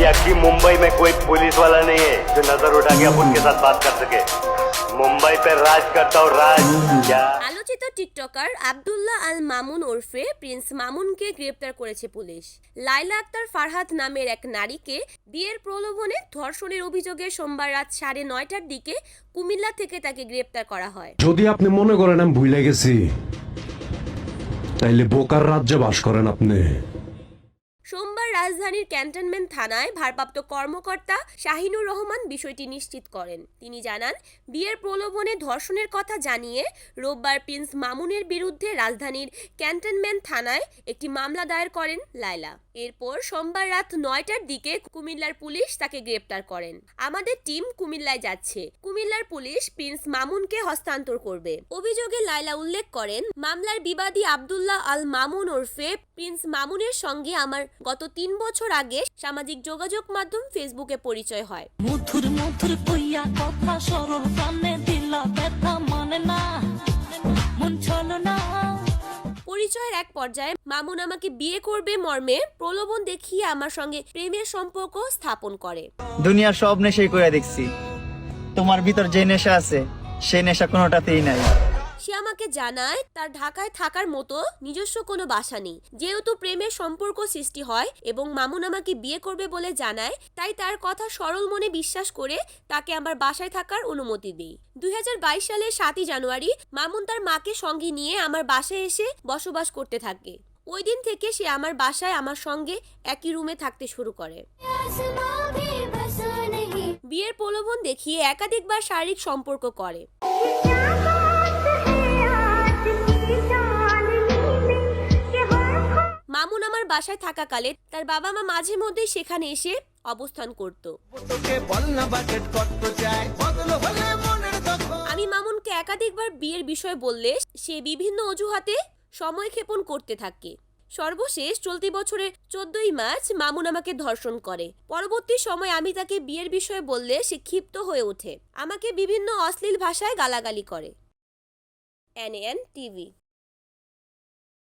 या कि मुंबई में कोई पुलिस वाला नहीं है जो नजर उठा के अपन के साथ बात कर सके मुंबई पे राज करता हूँ राज क्या আলোচিত টিকটকার আব্দুল্লাহ আল মামুন ওরফে প্রিন্স মামুনকে গ্রেপ্তার করেছে পুলিশ লাইলা আক্তার ফারহাদ নামের এক নারীকে বিয়ের প্রলোভনে ধর্ষণের অভিযোগে সোমবার রাত সাড়ে নয়টার দিকে কুমিল্লা থেকে তাকে গ্রেপ্তার করা হয় যদি আপনি মনে করেন আমি ভুলে গেছি তাইলে বোকার রাজ্যে বাস করেন আপনি সোমবার রাজধানীর ক্যান্টনমেন্ট থানায় ভারপ্রাপ্ত কর্মকর্তা শাহিনুর রহমান বিষয়টি নিশ্চিত করেন। তিনি জানান, বিয়ের প্রলোভনে ধর্ষণের কথা জানিয়ে রোববার প্রিন্স মামুনের বিরুদ্ধে রাজধানীর ক্যান্টনমেন্ট থানায় একটি মামলা দায়ের করেন লায়লা। এরপর সোমবার রাত নয়টার দিকে কুমিল্লার পুলিশ তাকে গ্রেপ্তার করেন। আমাদের টিম কুমিল্লায় যাচ্ছে। কুমিল্লার পুলিশ প্রিন্স মামুনকে হস্তান্তর করবে। অভিযোগে লায়লা উল্লেখ করেন, মামলার বিবাদী আব্দুল্লাহ আল মামুন ওরফে প্রিন্স মামুনের সঙ্গে আমার গত তিন বছর আগে সামাজিক যোগাযোগ মাধ্যম ফেসবুকে পরিচয় হয়। মধুর মধুর কইয়া কথা সরল কানে দিলা ব্যথা মন না। পরিচয়ের এক পর্যায়ে মামুন আমাকে বিয়ে করবে মর্মে প্রলোভন দেখিয়ে আমার সঙ্গে প্রেমের সম্পর্ক স্থাপন করে। দুনিয়ার সব নেশাই করে দেখছি। তোমার ভিতর যে নেশা আছে, সেই নেশা কোনোটাতেই নাই। সে আমাকে জানায় তার ঢাকায় থাকার মতো নিজস্ব কোনো বাসা নেই। যেহেতু প্রেমের সম্পর্ক সৃষ্টি হয় এবং মামুন আমাকে বিয়ে করবে বলে জানায়, তাই তার কথা সরল মনে বিশ্বাস করে তাকে আমার বাসায় থাকার অনুমতি দিই। দু হাজার বাইশ সালের সাতই জানুয়ারি, মামুন তার মাকে সঙ্গে নিয়ে আমার বাসায় এসে বসবাস করতে থাকে। ওই দিন থেকে সে আমার বাসায় আমার সঙ্গে একই রুমে থাকতে শুরু করে। বিয়ের প্রলোভন দেখিয়ে একাধিকবার শারীরিক সম্পর্ক করে। বাসায় থাকাকালে তার বাবা মা মাঝে মধ্যেই সেখানে এসে অবস্থান করত। আমি মামুনকে একাধিকবার বিয়ের বিষয় বললে সে বিভিন্ন অজুহাতে সময় ক্ষেপণ করতে থাকে। সর্বশেষ চলতি বছরের চোদ্দই মার্চ মামুন আমাকে ধর্ষণ করে। পরবর্তী সময় আমি তাকে বিয়ের বিষয়ে বললে সে ক্ষিপ্ত হয়ে ওঠে। আমাকে বিভিন্ন অশ্লীল ভাষায় গালাগালি করে। N N TV